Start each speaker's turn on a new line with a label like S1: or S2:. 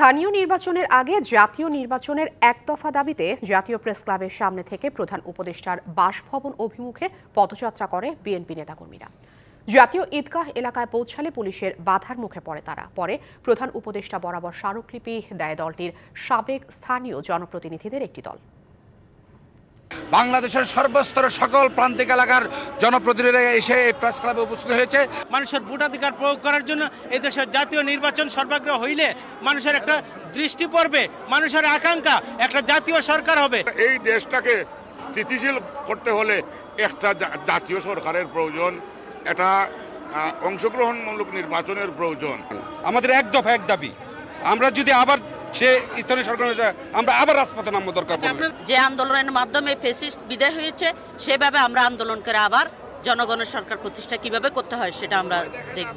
S1: স্থানীয় নির্বাচনের আগে জাতীয় নির্বাচনের এক দফা দাবিতে জাতীয় প্রেস ক্লাবের সামনে থেকে প্রধান উপদেষ্টার বাসভবন অভিমুখে পদযাত্রা করে বিএনপি নেতাকর্মীরা। জাতীয় ঈদগাহ এলাকায় পৌঁছালে পুলিশের বাধার মুখে পড়ে তারা। পরে প্রধান উপদেষ্টা বরাবর স্মারকলিপি দেয় দলটির সাবেক স্থানীয় জনপ্রতিনিধিদের একটি দল।
S2: বাংলাদেশের সর্বস্তরের সকল প্রান্তিক এলাকার জনপ্রতিনিধিরা এসে এই প্রেস ক্লাবে উপস্থিত হয়েছে।
S3: মানুষের ভোটাধিকার প্রয়োগ করার জন্য এই দেশের জাতীয় নির্বাচন সর্বাগ্রহ হইলে মানুষের একটা দৃষ্টি পড়বে মানুষের আকাঙ্ক্ষা একটা জাতীয় সরকার হবে।
S4: এই দেশটাকে স্থিতিশীল করতে হলে একটা জাতীয় সরকারের প্রয়োজন এটা অংশগ্রহণমূলক নির্বাচনের প্রয়োজন।
S2: আমাদের এক দফা এক দাবি আমরা যদি আবার সে স্থানীয় সরকার আমরা আবার রাজপথে নামবো দরকার পড়বে
S5: যে আন্দোলনের মাধ্যমে ফেসিস্ট বিদায় হয়েছে সেভাবে আমরা আন্দোলন করে আবার জনগণের সরকার প্রতিষ্ঠা কীভাবে করতে হয় সেটা আমরা দেখব।